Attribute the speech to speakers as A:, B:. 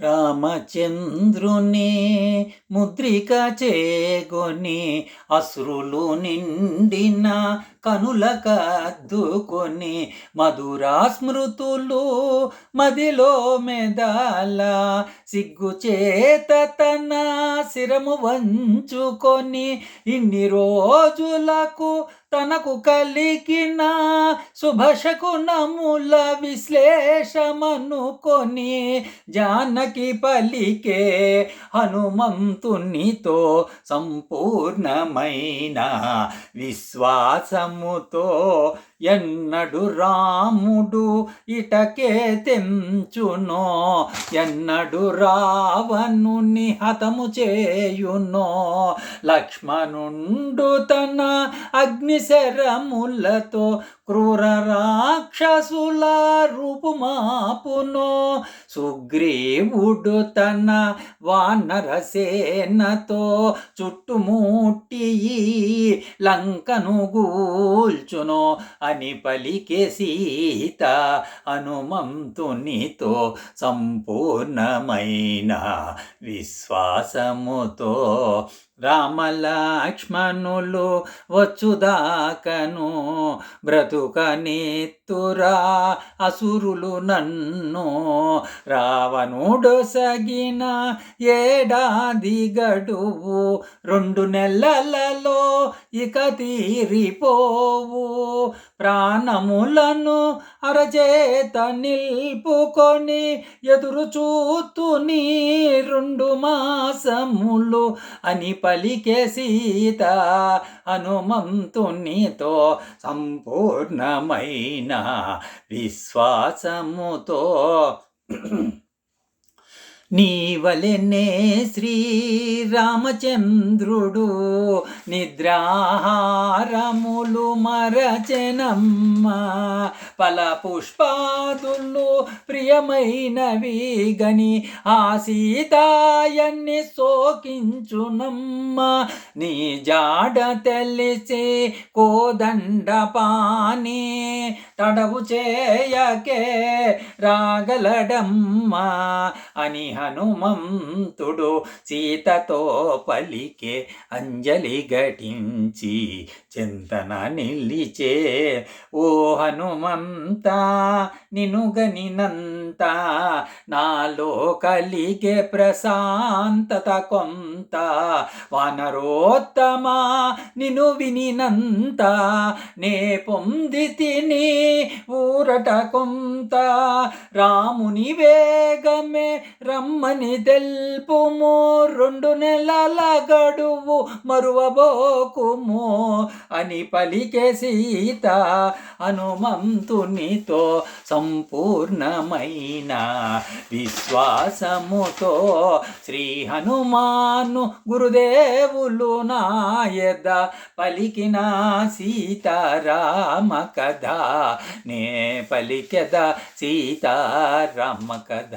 A: రామచంద్రుని ముద్రిక చేగొని అశ్రులు నిండిన కనుల కద్దుకొని మధురా స్మృతులు మదిలో మెదాల సిగ్గు చేత తన శిరము వంచుకొని ఇన్ని రోజులకు తనకు కలిగిన శుభశకునముల విశ్లేషమనుకొని జాన జానకి పలికే హనుమంతునితో సంపూర్ణమైన విశ్వాసముతో ఎన్నడు రాముడు ఇటకే తెంచునో ఎన్నడు రావణుని హతము చేయునో. లక్ష్మణుండు తన అగ్నిశరములతో క్రూర రాక్షసుల రూపుమాపునో. సుగ్రీవుడు తన వానరసేనతో చుట్టుముట్టి లంకను గూల్చునో. అని పలికే సీత హనుమంతునితో సంపూర్ణమైన విశ్వాసముతో రామలక్ష్మణులు వచ్చుదాకను బ్రతుకనెత్తురా అసురులు నన్ను. రావణుడు సగిన ఏడాది గడువు రెండు నెలలలో ఇక తీరిపోవు. ప్రాణములను అరచేత నిల్పుకొని ఎదురు చూతు నీ రెండు మాసములు అని పలికే సీత హనుమంతునితో సంపూర్ణమైన విశ్వాసముతో నీవలెనే శ్రీరామచంద్రుడు నిద్రాహారములు మరచనమ్మ. పల పుష్పాదులు ప్రియమైనవి గని ఆ సీతాయన్ని సోకించునమ్మ నీ జాడ తెలిసి కోదండ పాని తడవు చేయకే రాగలడమ్మా. అనిహ హనుమంతుడు సీతతో పలికే అంజలి ఘటించి చింతన నిలిచే. ఓ హనుమంత నినుగనినంత నాలో కలిగే ప్రశాంతత కొంత. వానరోత్తమా నిను వినినంత నే పొంది తిని ఊరట కొంత. రాముని వేగమే రమ్మని తెల్పుము రెండు నెలల గడువు మరువబోకుము. అని పలికే సీత హనుమంతునితో సంపూర్ణమైన విశ్వాసముతో శ్రీ హనుమాను గురుదేవులు నాయద పలికిన సీతారామ కథ. నే పలికెద సీతారామ కథ.